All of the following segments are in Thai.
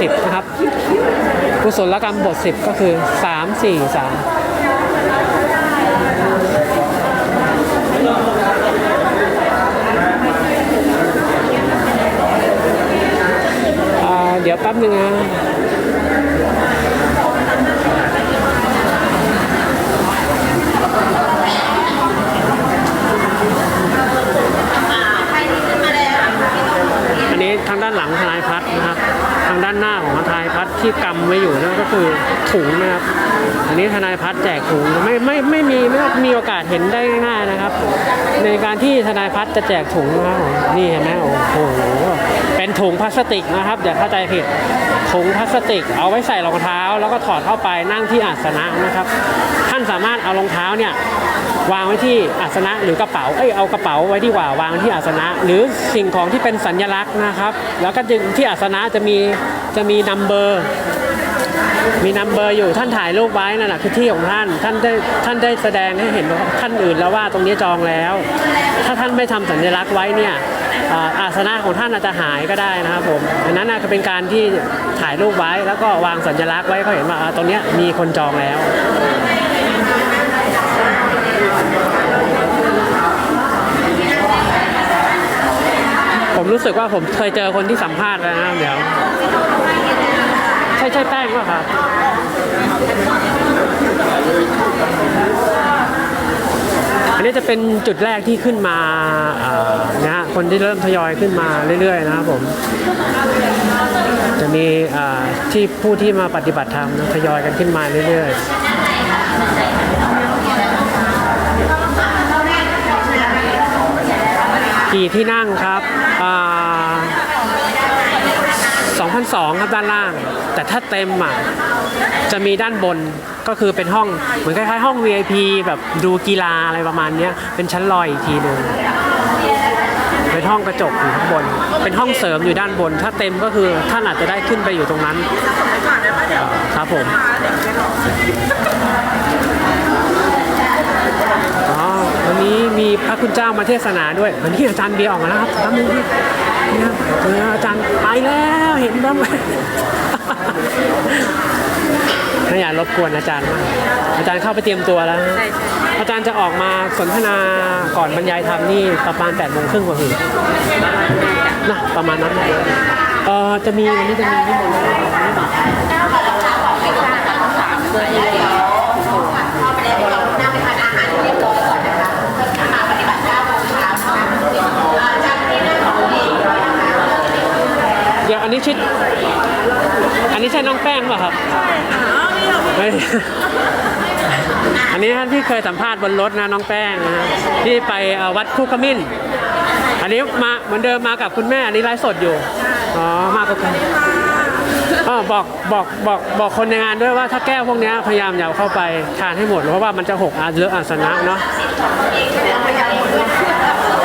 สิบนะครับกุศลกรรมบทสิบก็คือสามสี่สามเดี๋ยวแป๊บหนึ่งนะอันนี้ทางด้านหลังทนายพัฒน์านหน้าของทนายพัฒน์ที่กำไว้อยู่นั่นก็คือถุงนะครับ อันนี้ทนายพัฒน์แจกถุงไม่ไม่ไม่มีไม่มีโอกาสเห็นได้ง่ายๆนะครับ ในการที่ทนายพัฒน์จะแจกถุงนะครับนี่เห็นไหมโอ้โหเป็นถุงพลาสติกนะครับอย่าเข้าใจผิดถุงพลาสติก เอาไว้ใส่รองเท้า แล้วก็ถอดเข้าไปนั่งที่อาสนะนะครับานสามารถเอารองเท้าเนี่ยวางไว้ที่อาสนะหรือกระเป๋า เอ้ยเอากระเป๋าไว้ที่หว่าวางที่อาสนะ หรือสิ่งของที่เป็นสัญลักษณ์นะครับ แล้วก็จึงที่อาสนะจะมีจะมีนัมเบอร์มีนัมเบอร์อยู่ท่านถ่ายรูปไว้นั่นแหะคือที่ของท่านท่านได้ท่านได้แสดงให้เห็นว่าท่านอื่นแล้วว่าตรงนี้จองแล้ว ถ้าท่านไม่ทำสัญลักษณ์ไว้เนี่ยอาสนะของท่านอาจจะหายก็ได้นะครับผมอันนั้นน่ะก็เป็นการที่ถ่ายรูปไว้แล้วก็วางสัญลักษณ์ไว้เขาเห็นว่าตรงนี้มีคนจองแล้ว รู้สึกว่าผมเคยเจอคนที่สัมภาษณ์แล้วนะเดี๋ยว ใช่ใช่แป้งป่ะครับอันนี้จะเป็นจุดแรกที่ขึ้นมาเอ่อนะฮะคนที่เริ่มทยอยขึ้นมาเรื่อยๆนะครับผม จะมีที่ผู้ที่มาปฏิบัติธรรมนะทยอยกันขึ้นมาเรื่อยๆกี่ที่นั่งครับอ่า 2,002ครับด้านล่าง แต่ถ้าเต็มอะจะมีด้านบนก็คือเป็นห้องเหมือนคล้ายๆห้อง VIP แบบดูกีฬาอะไรประมาณนี้เป็นชั้นลอยอีกทีหนึ่งเป็นห้องกระจกอยู่ข้างบน เป็นห้องเสริมอยู่ด้านบน ถ้าเต็มก็คือท่านอาจจะได้ขึ้นไปอยู่ตรงนั้นครับผมวันนี้มีพระคุณเจ้ามาเทศนาด้วยวันนี้อาจารย์เบียร์ออกมาแล้วครับแป๊บนึงพี่นี่ครับอาจารย์ ไปแล้วเห็นบ้างไหมไม่อยากรบกวนอาจารย์มากอาจารย์เข้าไปเตรียมตัวแล้วอาจารย์จะออกมาสนทนาก่อนบรรยายธรรมนี่ประมาณ8ปดโมงครึ่งกว่าถึงนะประมาณนั้นเออจะมีวันนี้จะมีนิมนต์เดี๋ นนี้ชิด อันนี้ใช่น้องแป้งป่ะครับไม่อันนี้ท่านที่เคยสัมภาษณ์บนรถนะน้องแป้งนะฮะที่ไปเอ่อวัดคุกขมิ้น อันนี้มาเหมือนเดิมมากับคุณแม่อันนี้ไลฟ์สดอยู่ อ๋อมากับคุณอ๋อบอกบอกบอกบอกคนในงานด้วยว่าถ้าแก้วพวกเนี้ยพยายามอย่าเอาเข้าไปทานให้หมดเพราะว่ามันจะหกอาเลอะอาสนะเนาะ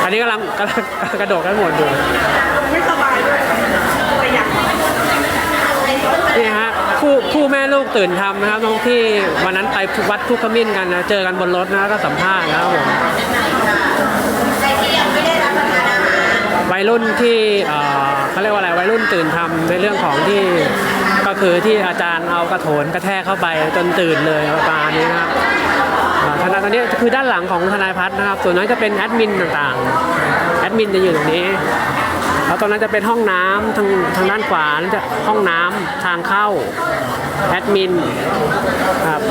อันนี้กำลังกำลังกระโดดกันหมดอยู่ไม่สบายด้วยประหยัด นี่ฮะ คู่แม่ลูกตื่นทำนะครับน้องที่วันนั้นไปวัดทุกขมิ้นกันนะเจอกันบนรถนะก็สัมภาษณ์นะครับผมวัยรุ่นที่เขาเรียกว่าอะไรวัยรุ่นตื่นทำในเรื่องของที่ก็คือที่อาจารย์เอากระโถนกระแทกเข้าไปจนตื่นเลยประมาณนี้นะครับทนายตอนนี้คือด้านหลังของทนายพัฒน์นะครับ ส่วนนั้นจะเป็นแอดมินต่างๆแอดมินจะอยู่ตรงนี้แล้วตรงนั้นจะเป็นห้องน้ำทางทางด้านขวานั่นจะห้องน้ำทางเข้า แอดมินครับ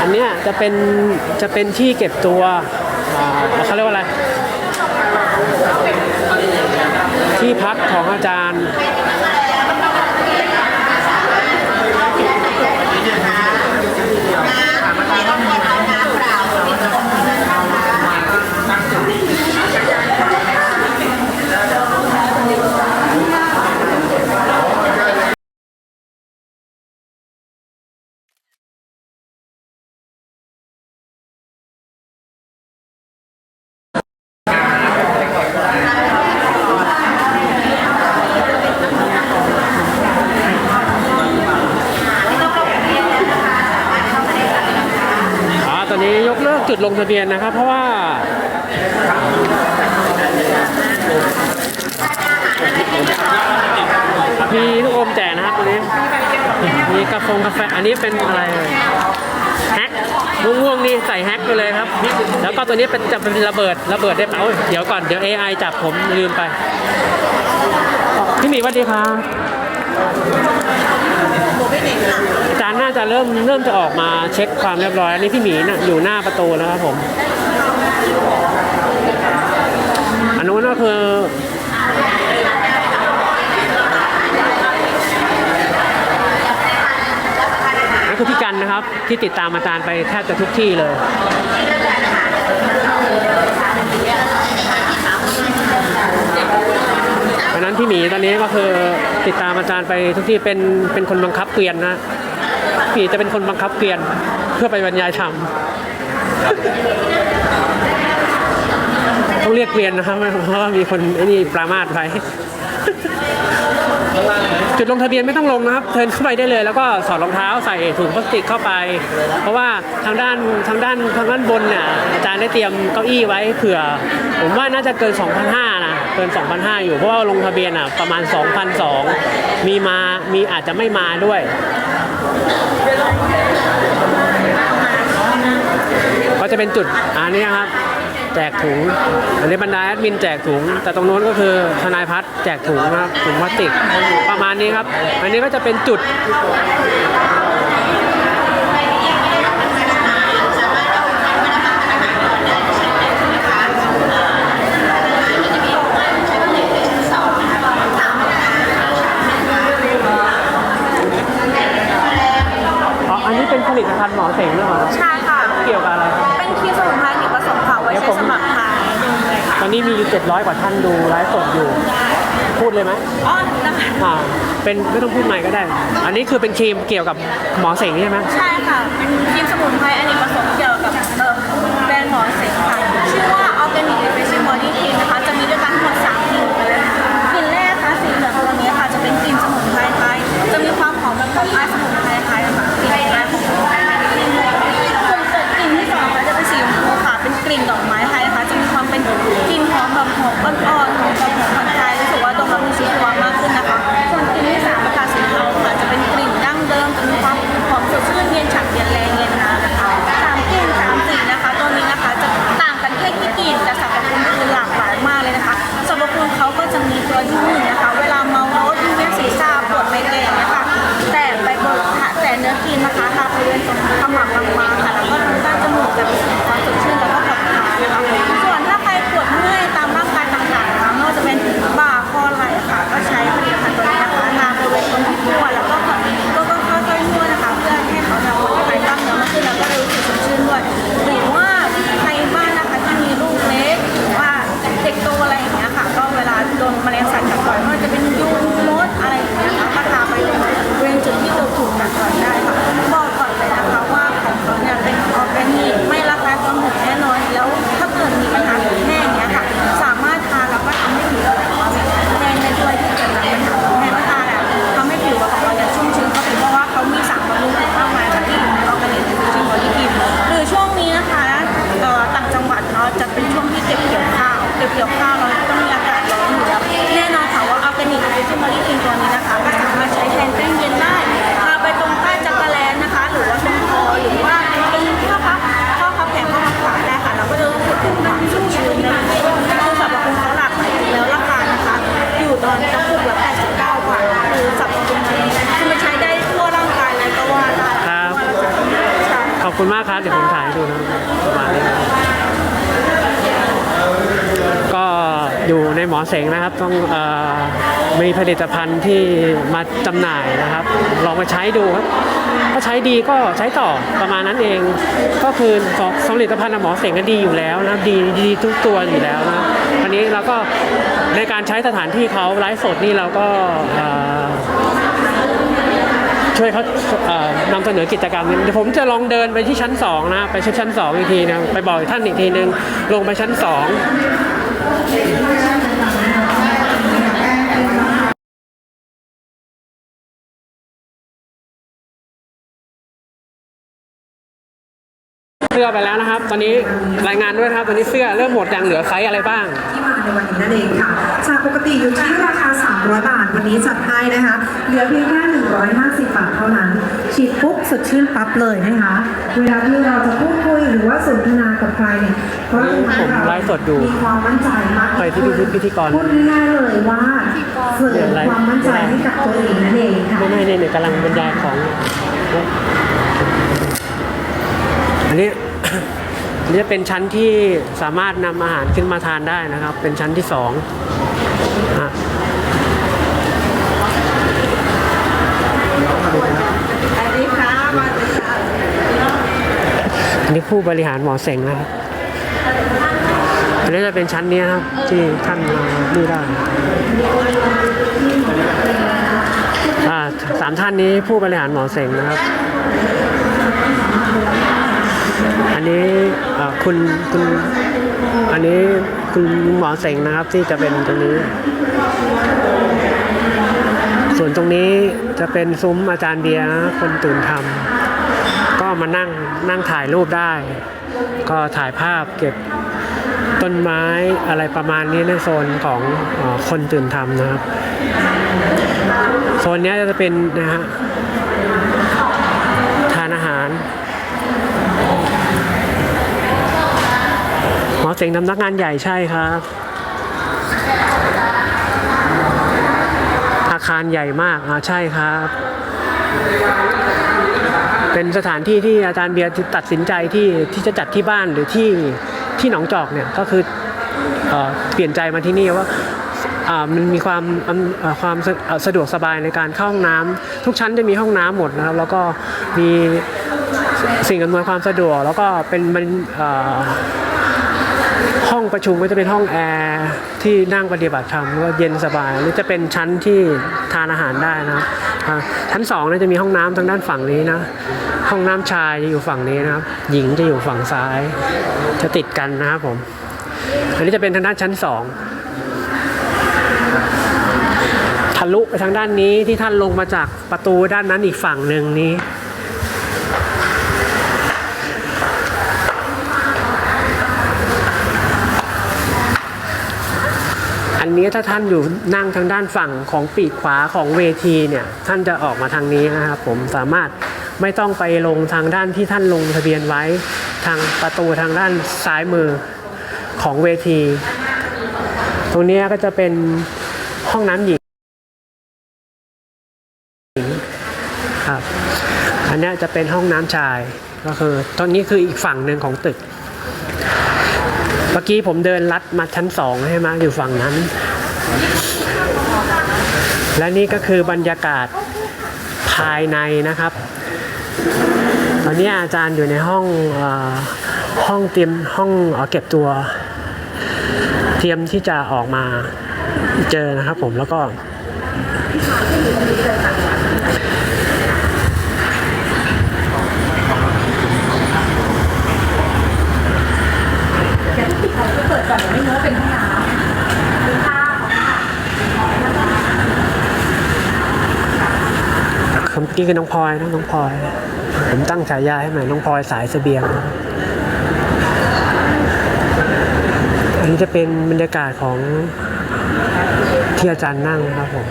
อันเนี้ยจะเป็นจะเป็นที่เก็บตัวเขาเรียกว่าอะไร ที่พักของอาจารย์ อ่าตอนนี้ยกเลิกจุดลงทะ เบียนนะครับ เพราะว่ามีลูกอมแจกนะครับตัวนี้มีกาแฟกาแฟอันนี้เป็นอะไรเอ่ยแฮกม่วงๆนี่ใส่แฮกไปเลยครับ แล้วก็ตัวนี้เป็นจะเป็นระเบิดระเบิดได้เปล่าเอ้ยเดี๋ยวก่อนเดี๋ยว AI จับผมลืมไปพี่หมีสวัสดีครับาจารย์น่าจะเริ่มเริ่มจะออกมาเช็คความเรียบร้อยอันนี้พี่หมีนะอยู่หน้าประตูนะครับผมอันนู้นก็คือนั่นคือพี่กันนะครับที่ติดตามอาจารย์ไปแทบจะทุกที่เลยเพราะฉะนั้นพี่หมีตอนนี้ก็คือติดตามอาจารย์ไปทุกที่เป็นเป็นคนบังคับเกวียนนะ พี่จะเป็นคนบังคับเกวียนเพื่อไปบรรยายธรรมต้องเรียกเกวียนนะครับเพราะว่ามีคนไอ้นี่ปรามาสไว้จุดลงทะเบียนไม่ต้องลงนะครับเทินเข้าไปได้เลย แล้วก็สอดรองเท้าใส่ถุงพลาสติกเข้าไป เพราะว่าทางด้านทางด้านทางด้านบนเนี่ยอาจารย์ได้เตรียมเก้าอี้ไว้เผื่อ ผมว่าน่าจะเกิน 2,500นะเกิน 2,500 อยู่เพราะว่าลงทะเบียนอะประมาณ 2,200 มีมามีอาจจะไม่มาด้วย ก็จะเป็นจุดอันนี้ครับ แจกถุง อันนี้บรรดาแอดมินแจกถุง แต่ตรงโน้นก็คือทนายพัฒแจกถุงนะครับถุงพลาสติกประมาณนี้ครับ อันนี้ก็จะเป็นจุด อ๋อ อันนี้เป็นผลิตภัณฑ์หมอเสงหรือเปล่า ใช่ค่ะ เกี่ยวกับอะไรครับ เป็นครีมสมุนไพรอเนกประสงค์ค่ะไว้ เดี๋ยว ใช้ ผม สำหรับทานเลยค่ะ ตอนนี้มีอยู่700 กว่าท่านดูไลฟ์สดอยู่ พูดเลยไหม อ๋อนะคะ อ่า เป็นไม่ต้องพูดใหม่ก็ได้ อันนี้คือเป็นครีมเกี่ยวกับหมอเสงใช่ไหมใช่ค่ะ เป็นครีมสมุนไพรอเนกประสงค์ คุณมากครับเดี๋ยวผมถ่ายให้ดูนะประมาณนี้ก็อยู่ในหมอเสงนะครับ ต้องอมีผลิตภัณฑ์ที่มาจำหน่ายนะครับ ลองมาใช้ดูครับถ้าใช้ดีก็ใช้ต่อประมาณนั้นเอง ก็คือผลิตภัณฑ์หมอเสงก็ดีอยู่แล้วนะดีดีทุกตัวอยู่แล้วนะอันนี้เราก็ในการใช้สถานที่เขาไลฟ์สดนี่เราก็ ช่วยเขาเอ่อนำเสนอกิจกรรมนี้เดี๋ยวผมจะลองเดินไปที่ชั้น2นะไปชั้น2อีกทีนึงไปบอกท่านอีกทีนึงลงไปชั้น2 สื้อไปแล้วนะครับ ตอนนี้รายงานด้วยนะครับ ตอนนี้เสื้อเริ่มหมดยังเหลือไซส์อะไรบ้าง ที่มาในวันนี้นั่นเองค่ะ จากปกติอยู่ที่ราคา 300 บาท วันนี้จัดให้นะคะ เหลือเพียงแค่ 150 บาทเท่านั้น ฉีดปุ๊บสดชื่นปั๊บเลยนะคะ เวลาที่เราจะพูดคุยหรือว่าสนทนากับใครเนี่ยก็จะทำให้เราไลฟ์สดอยู่มีความมั่นใจมากไปที่พิธีกรพูดง่ายๆเลยว่าเสริมความมั่นใจให้กับตัวเองนั่นเองค่ะ ไม่ไม่เนี่ยเนี่ยกำลังบรรยายของอันนี้อั นนี้จะเป็นชั้นที่สามารถนำอาหารขึ้นมาทานได้นะครับ เป็นชั้นที่สองอะนี่ค่ะอันนี้ผู้บริหารหมอเสงนะครับอันนี้จะเป็นชั้นนี้ครับ ที่ท่านมานี่ได้อ่าสามท่านนี้ผู้บริหารหมอเสงนะครับ อันนี้คุณคุณอันนี้คุณหมอเสงนะครับที่จะเป็นตรงนี้ ส่วนตรงนี้จะเป็นซุ้มอาจารย์เบียร์คนตื่นทำก็มานั่งนั่งถ่ายรูปได้ ก็ถ่ายภาพเก็บต้นไม้อะไรประมาณนี้ในโซนของอคนตื่นทำนะครับ โซนนี้จะเป็นนะฮะ เสงทำนักงานใหญ่ใช่ครับ อาคารใหญ่มากอ่าใช่ครับ เป็นสถานที่ที่อาจารย์เบียร์ตัดสินใจที่ที่จะจัดที่บ้านหรือที่ที่หนองจอกเนี่ยก็คือเอ่อเปลี่ยนใจมาที่นี่ว่าอ่ามันมีความอำเอ่อความสะเอ่อสะดวกสบายในการเข้าห้องน้ำทุกชั้นจะมีห้องน้ำหมดนะครับ แล้วก็มีสิ่งอำนวยความสะดวก แล้วก็เป็นมันเอ่อ ห้องประชุมก็จะเป็นห้องแอร์ที่นั่งปฏิบัติธรรมก็เย็นสบายหรือจะเป็นชั้นที่ทานอาหารได้นะครับชั้นสองเนี่ยจะมีห้องน้ำทางด้านฝั่งนี้นะ ห้องน้ำชายจะอยู่ฝั่งนี้นะครับ หญิงจะอยู่ฝั่งซ้าย จะติดกันนะครับผม อันนี้จะเป็นทางด้านชั้นสองทะลุไปทางด้านนี้ที่ท่านลงมาจากประตูด้านนั้นอีกฝั่งหนึ่งนี้ันนี้ถ้าท่านอยู่นั่งทางด้านฝั่งของปีกขวาของเวทีเนี่ยท่านจะออกมาทางนี้นะครับผมสามารถไม่ต้องไปลงทางด้านที่ท่านลงทะเบียนไว้ทางประตูทางด้านซ้ายมือของเวที ตรงนี้ก็จะเป็นห้องน้ำหญิงครับอันนี้จะเป็นห้องน้ำชายก็คือตรงนี้คืออีกฝั่งหนึ่งของตึก เมื่อกี้ผมเดินลัดมาชั้นสองใช่ไหมอยู่ฝั่งนั้น และนี่ก็คือบรรยากาศภายในนะครับ ตอนนี้อาจารย์อยู่ในห้องอห้องเตรียมห้องเอเก็บตัว เตรียมที่จะออกมาเจอนะครับผมแล้วก็ เมื่อกี้คือน้องพลอยนะน้องพลอย ผมตั้งฉายาให้ใหม่น้องพลอยสายเสบียง อันนี้จะเป็นบรรยากาศของที่อาจารย์นั่งนะครับผม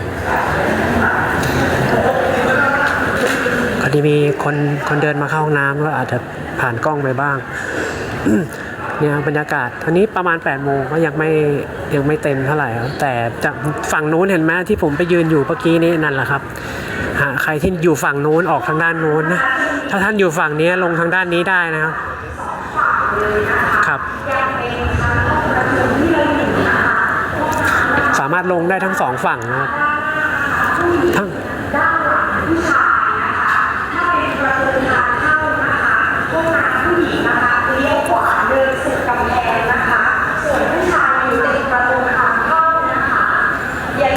พอดีมีคนคนเดินมาเข้าห้องน้ำก็อาจจะผ่านกล้องไปบ้าง เนี่ยบรรยากาศอันนี้ประมาณ8ปดโมงก็ยังไม่ยังไม่เต็มเท่าไหร่ครับแต่จากฝั่งนู้นเห็นไหมที่ผมไปยืนอยู่เมื่อกี้นี้นั่นแหละครับหาใครที่อยู่ฝั่งนู้นออกทางด้านนู้นนะถ้าท่านอยู่ฝั่งนี้ลงทางด้านนี้ได้นะครับครับ สามารถลงได้ทั้งสองฝั่งนะครับทั้ง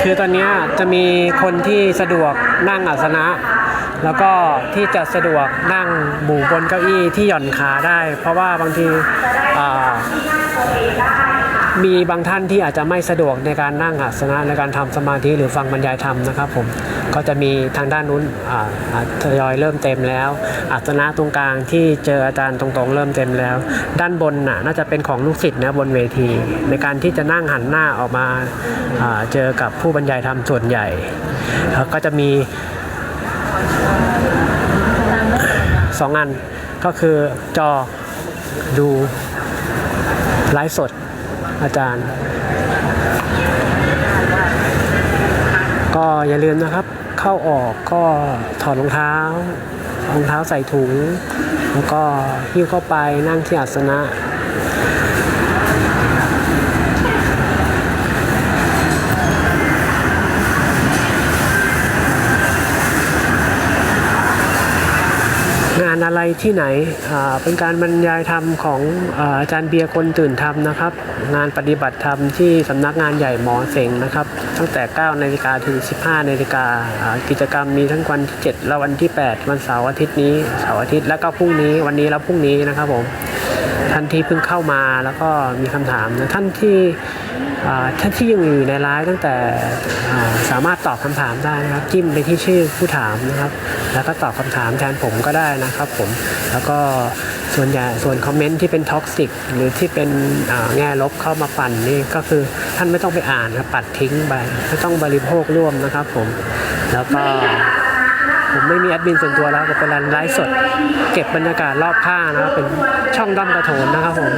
คือตอนนี้จะมีคนที่สะดวกนั่งอาสนะ แล้วก็ที่จะสะดวกนั่งหมู่บนเก้าอี้ที่หย่อนขาได้ เพราะว่าบางทีอ่า มีบางท่านที่อาจจะไม่สะดวกในการนั่งอาสนะในการทำสมาธิหรือฟังบรรยายธรรมนะครับผมก็จะมีทางด้านนู้นอ่าอ่าทยอยเริ่มเต็มแล้วอาสนะตรงกลางที่เจออาจารย์ตรงๆ เริ่มเต็มแล้ว ด้านบนน่ะน่าจะเป็นของลูกศิษย์นะบนเวที ในการที่จะนั่งหันหน้าออกมาอ่าเจอกับผู้บรรยายธรรมส่วนใหญ่แล้วก็จะมีสองอันก็คือจอดูไลฟ์สด อาจารย์ ก็อย่าลืมนะครับ เข้าออกก็ถอดรองเท้ารองเท้าใส่ถุง แล้วก็หิ้วเข้าไปนั่งที่อาสนะ อะไรที่ไหน เป็นการบรรยายธรรมของอาจารย์เบียร์คนตื่นธรรมนะครับ งานปฏิบัติธรรมที่สำนักงานใหญ่หมอเสงนะครับ ตั้งแต่ 9 นาฬิกาถึง 15 นาฬิกา กิจกรรมมีทั้งวันที่ 7 และวันที่ 8 วันเสาร์อาทิตย์นี้ เสาร์อาทิตย์แล้วก็พรุ่งนี้ วันนี้แล้วพรุ่งนี้นะครับผม ท่านที่เพิ่งเข้ามาแล้วก็มีคำถามนะท่านที่ ท่านที่ยังอยู่ในไลฟ์ตั้งแต่สามารถตอบคำถามได้นะครับ จิ้มไปที่ชื่อผู้ถามนะครับ แล้วก็ตอบคำถามแทนผมก็ได้นะครับผมแล้วก็ส่วนใหญ่ส่วนคอมเมนต์ที่เป็นท็อกซิกหรือที่เป็นแง่ลบเข้ามาปั่นนี่ก็คือท่านไม่ต้องไปอ่านนะปัดทิ้งไปไม่ต้องบริโภคร่วมนะครับผมแล้วก็ผมไม่มีแอดมินส่วนตัวแล้วก็เป็นรันไลฟ์สด เก็บบรรยากาศรอบข้างนะครับเป็นช่องด้อมกระโถนนะครับผม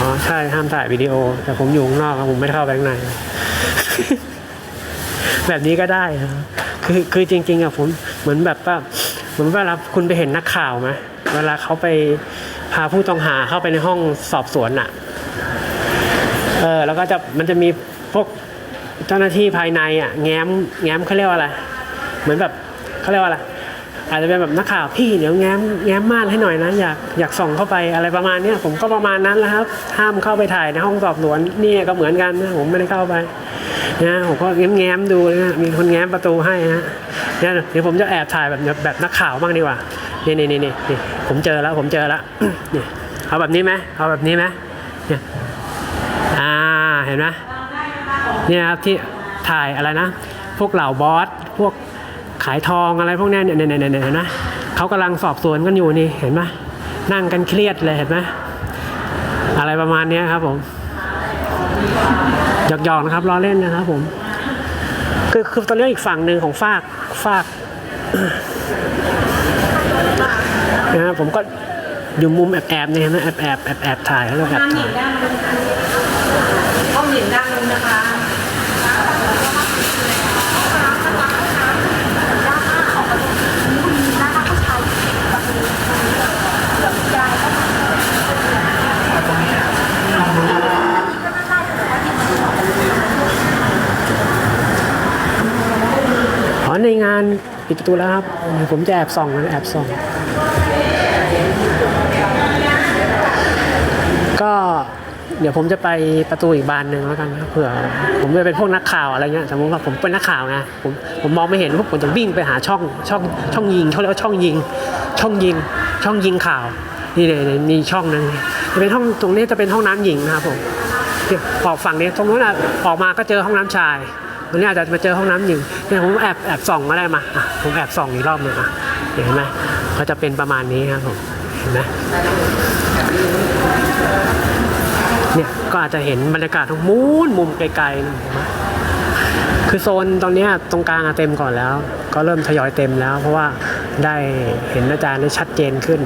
อ๋อใช่ห้ายวิดีโอ แต่ผมอยู่ข้างนอกครับผมไม่เข้าไปข้างใน แบบนี้ก็ได้ครับคือคือจริง ๆอะผมเหมือนแบบว่าเหมือนเวลาคุณไปเห็นนักข่าวไหมเวลาเขาไปพาผู้ต้องหาเข้าไปในห้องสอบสวนอะเออแล้วก็จะมันจะมีพวกเจ้าหน้าที่ภายในอะแง้มแง้มเขาเรียกว่าอะไร เหมือนแบบเขาเรียกว่าอะไร อาจจะเป็นแบบนักข่าวพี่เดี๋ยวแง้มแง้มม่านให้หน่อยนะอยากอยากส่องเข้าไปอะไรประมาณเนี้ยผมก็ประมาณนั้นแหละครับ ห้ามเข้าไปถ่ายในห้องสอบสวนนี่ก็เหมือนกันนะผมไม่ได้เข้าไปนะผมก็แง้มแง้มดูนะมีคนแง้มประตูให้นะเนี่ยเดี๋ยวผมจะแอบถ่ายแบบแบบนักข่าวบ้างดีกว่านี่นี่นี่นี่นี่ผมเจอแล้วผมเจอแล้วเนี่ยเอาแบบนี้ไหมเอาแบบนี้ไหมเนี่ยอ่าเห็นไหมเนี่ยครับที่ถ่ายอะไรนะ พวกเหล่าบอสพวก ขายทองอะไรพวกนี้เนี่ยเนี่ยเนี่ยเนี่ยเห็นไหมเขากำลังสอบสวนกันอยู่นี่เห็นไหมนั่งกันเครียดเลยเห็นไหมอะไรประมาณนี้ครับผมหยอกๆนะครับล้อเล่นนะครับผม คือคือตอนนี้อีกฝั่งหนึ่งของฟากฟากนะผมก็อยู่มุมแอบๆเนี่ยนะแอบแอบแอบแอบถ่ายแล้วก็แอบถ่ายห้องหญิงด้านนู้นนะคะ ในงานปิดประตูแล้วครับ ผมจะแอบส่องนะแอบส่อง ก็เดี๋ยวผมจะไปประตูอีกบานหนึ่งแล้วกันเผื่อ ผมจะเป็นพวกนักข่าวอะไรเงี้ยสมมติว่าผมเป็นนักข่าวไงผมผมมองไม่เห็นพวกผมจะวิ่งไปหาช่องช่องช่องยิงเขาเรียกว่าช่องยิง ช่องยิง ช่องยิงข่าว นี่เลยมีช่องนึงจะเป็นห้องตรงนี้จะเป็นห้องน้ำหญิงนะครับผมออกฝั่งนี้ตรงนู้นอออกมาก็เจอห้องน้ำชาย วันนี้อาจจะมาเจอห้องน้ำหญิงเนี่ยผมแอบแอบส่องก็ได้มาอะผมแอบส่องอีกรอบหนึงอะเห็นไหมก็จะเป็นประมาณนี้ครับผมเห็นไหมเนี่ยก็อาจจะเห็นบรรยากาศทั้งมูนมุมไกลๆนะเห็นไหมคือโซนตอนเนี้ยตรงกลางอะเต็มก่อนแล้ว ก็เริ่มทยอยเต็มแล้ว เพราะว่าได้เห็นอาจารย์ได้ชัดเจนขึ้น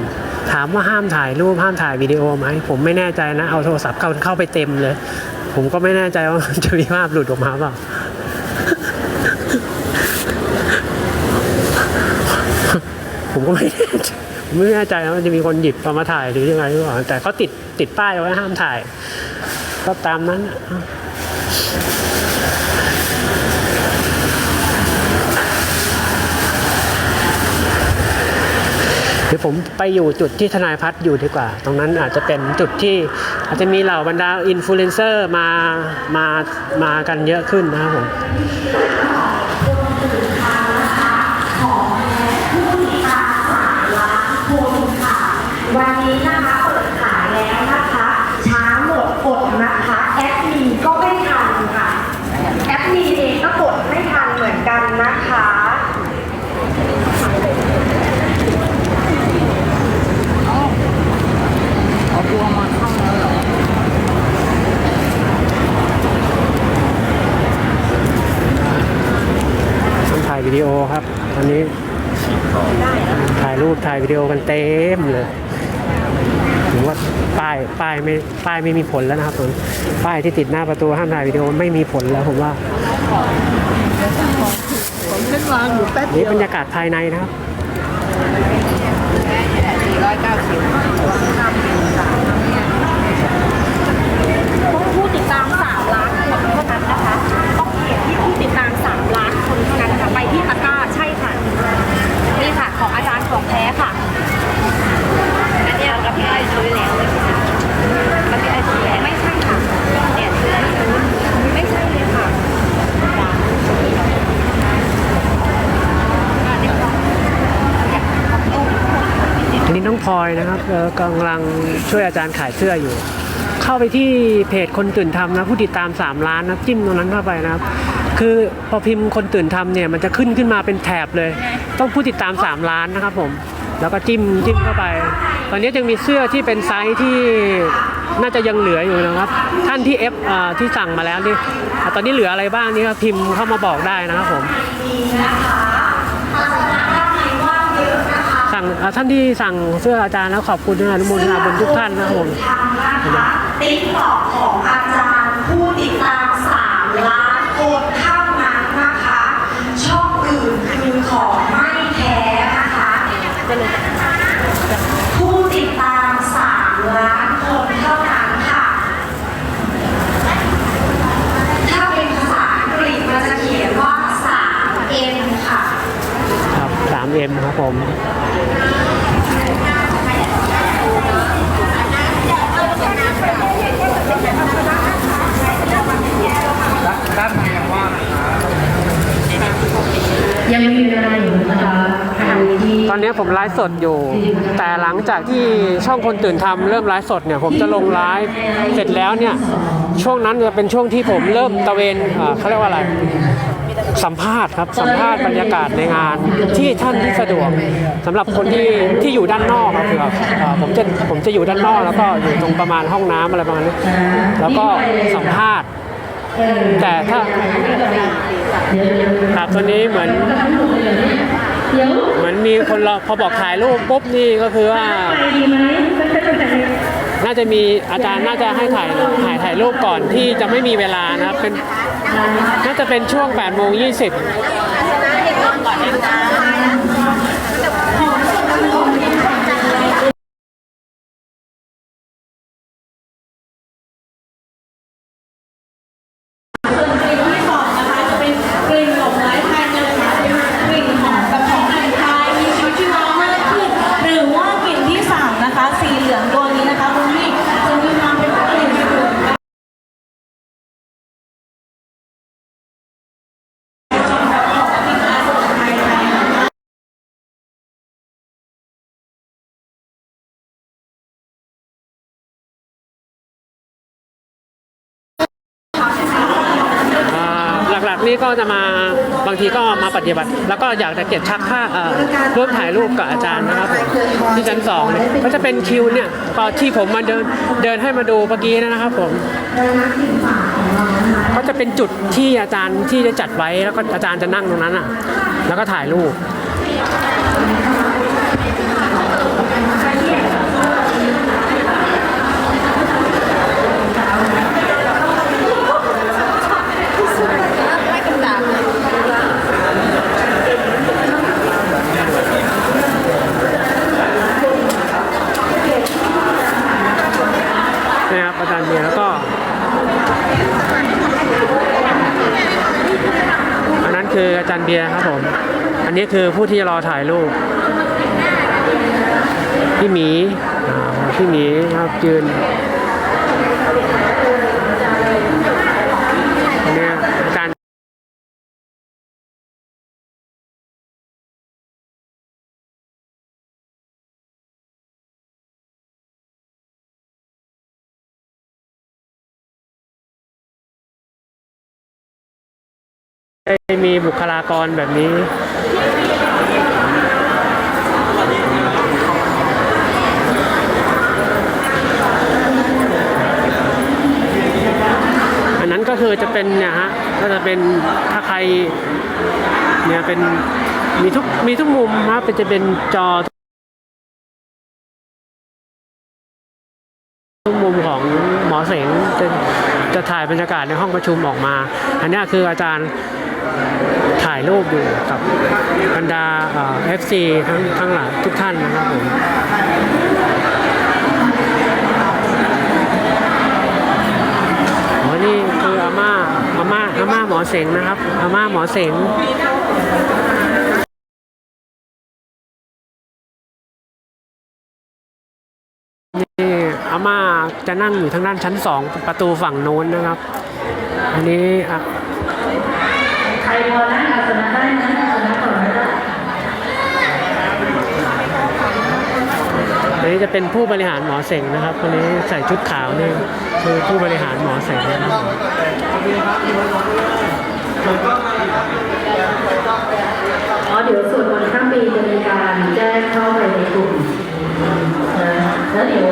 ถามว่าห้ามถ่ายรูปห้ามถ่ายวิดีโอไหมผมไม่แน่ใจนะเอาโทรศัพท์เข้าเข้าไปเต็มเลย ผมก็ไม่แน่ใจว่า จะมีภาพหลุดออกมาเปล่า ผมก็ไม่แน่ใจผมไม่แน่ใจว่ามันจะมีคนหยิบเอามาถ่ายหรือยังไงหรือเปล่าแต่เขาติดติดป้ายไว้ห้ามถ่าย ก็ตามนั้นเดี๋ยวผมไปอยู่จุดที่ทนายพัฒน์อยู่ดีกว่า ตรงนั้นอาจจะเป็นจุดที่อาจจะมีเหล่าบรรดาอินฟลูเอนเซอร์มา มา มากันเยอะขึ้นนะครับผม วันนี้นะคะเปิดขายแล้วนะคะ ช้าหมดกดนะคะ แอดมีก็ไม่ทันค่ะ แอดมีเองก็กดไม่ทันเหมือนกันนะคะเอาบัวมาเข้าแล้เหรถ่ายวิดีโอครับตอนนี้ ถ่ายรูปถ่ายวิดีโอกันเต็มเลย ป้ายป้ายไม่ป้ายไม่มีผลแล้วนะครับผมป้ายที่ติดหน้าประตูห้ามถ่ายวิดีโอไม่มีผลแล้วผมว่าผมขึ้นวางอยู่แป๊บนี่บรรยากาศภายในนะครับ ผู้ติดตาม 3 ล้านคนเท่านั้นนะคะ ต้องเขียนที่ผู้ติดตาม 3 ล้านคนเท่านั้นนะคะไปที่ตะกร้าใช่ค่ะ นี่ค่ะ ของอาจารย์ของแท้ค่ะ อันนี้เราพี่ไอ้ซื้อแล้วเราพี่ไอ้ซื้อแล้วไม่ใช่ค่ะเนี่ยซื้อแล้วซื้อไม่ใช่เลยค่ะ อันนี้น้องพลอยนะครับเอ่อ กำลังช่วยอาจารย์ขายเสื้ออยู่ เข้าไปที่เพจคนตื่นทำนะผู้ติดตาม 3 ล้านนะจิ้มตรงนั้นเข้าไปนะครับ คือพอพิมพ์คนตื่นทำเนี่ยมันจะขึ้นขึ้นมาเป็นแถบเลย ต้องผู้ติดตาม 3 ล้านนะครับผมแล้วก็จิ้มจิ้มเข้าไป ตอนนี้ยังมีเสื้อที่เป็นไซส์ที่น่าจะยังเหลืออยู่นะครับ ท่านที่เอฟที่สั่งมาแล้วนี่ตอนนี้เหลืออะไรบ้างนี่ครับพิมพ์เข้ามาบอกได้นะครับผม สั่งท่านที่สั่งเสื้ออาจารย์แล้วขอบคุณนะอนุโมทนาบุญทุกท่านนะครับผมติ๊กตอกของอาจารย์ผู้ติดตามสามล้านคนเท่านั้นนะคะ ช่องอื่นคือของไม่แท้นะคะ ผู้ติดตาม 3 ล้านคนเท่านั้นค่ะ ถ้าเป็นภาษาอังกฤษมันจะเขียนว่า 3M ค่ะ ครับ 3M ครับผมยังมีเวลาอยู่นะคะใครที่ตอนนี้ผมไลฟ์สดอยู่ แต่หลังจากที่ช่องคนตื่นทำเริ่มไลฟ์สดเนี่ยผมจะลงไลฟ์เสร็จแล้วเนี่ยช่วงนั้นจะเป็นช่วงที่ผมเริ่มตะเวนอ่าเขาเรียกว่าอะไร สัมภาษณ์ครับสัมภาษณ์บรรยากาศในงานที่ท่านที่สะดวกสำหรับคนที่ที่อยู่ด้านนอกครับคือผมจะผมจะอยู่ด้านนอก แล้วก็อยู่ตรงประมาณห้องน้ำอะไรประมาณนี้แล้วก็สัมภาษณ์แต่ถ้าครับตอนนี้เหมือนเหมือนมีคนเรอพอบอกถ่ายรูปปุ๊บนี่ก็คือว่า น่าจะมีอาจารย์น่าจะให้ถ่ายถ่ายถ่ายรูปก่อนที่จะไม่มีเวลานะครับเป็นน่าจะเป็นช่วง8โมง20 นี่ก็จะมาบางทีก็มาปฏิบัติ แล้วก็อยากจะเก็บชักผ้าเอ่อร่วมถ่ายรูปกับอาจารย์นะครับที่ชั้นสองเนี่ยก็จะเป็นคิวเนี่ยตอนที่ผมมาเดินเดินให้มาดูเมื่อกี้นะครับผมก็จะเป็นจุดที่อาจารย์ที่จะจัดไว้แล้วก็อาจารย์จะนั่งตรงนั้นอะ แล้วก็ถ่ายรูป นะครับอาจารย์เบียร์แล้วก็ อันนั้น คืออาจารย์เบียร์ครับผม อันนี้คือผู้ที่รอถ่ายรูป พี่หมีพี่หมีครับยืนอัน ได้มีบุคลากรแบบนี้ อันนั้นก็คือจะเป็นเนี่ยฮะก็จะเป็นถ้าใครเนี่ยเป็นมีทุกมีทุกมุมครับเป็นจะเป็นจอทุกมุมของหมอเสงจะจะถ่ายบรรยากาศในห้องประชุมออกมา อันนี้คืออาจารย์ ถ่ายรูปอยู่กับบรรดาเอฟซีทั้งทั้งหลายทุกท่านนะครับผมอ๋อนี่คืออาม่าอาม่าอาม่าหมอเสงนะครับอาม่าหมอเสงนี่อาม่าจะนั่งอยู่ทางด้านชั้นสองประตูฝั่งโน้นนะครับ อันนี้อะ ใครพอนั่งอาสนะได้นะอาสนะก่อนนะอันนี้จะเป็นผู้บริหารหมอเสงนะครับคนนี้ใส่ชุดขาวนี่คือผู้บริหารหมอเสงนะครับอ๋อเดี๋ยวส่วนวันข้ามปีจะมีการแจ้งเข้าไปในกลุ่มนะแล้วเดี๋ยว